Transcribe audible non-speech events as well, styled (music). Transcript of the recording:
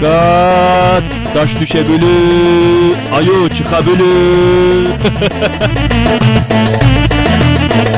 Dikkat! Taş düşebilir, ayı çıkabilir. (laughs)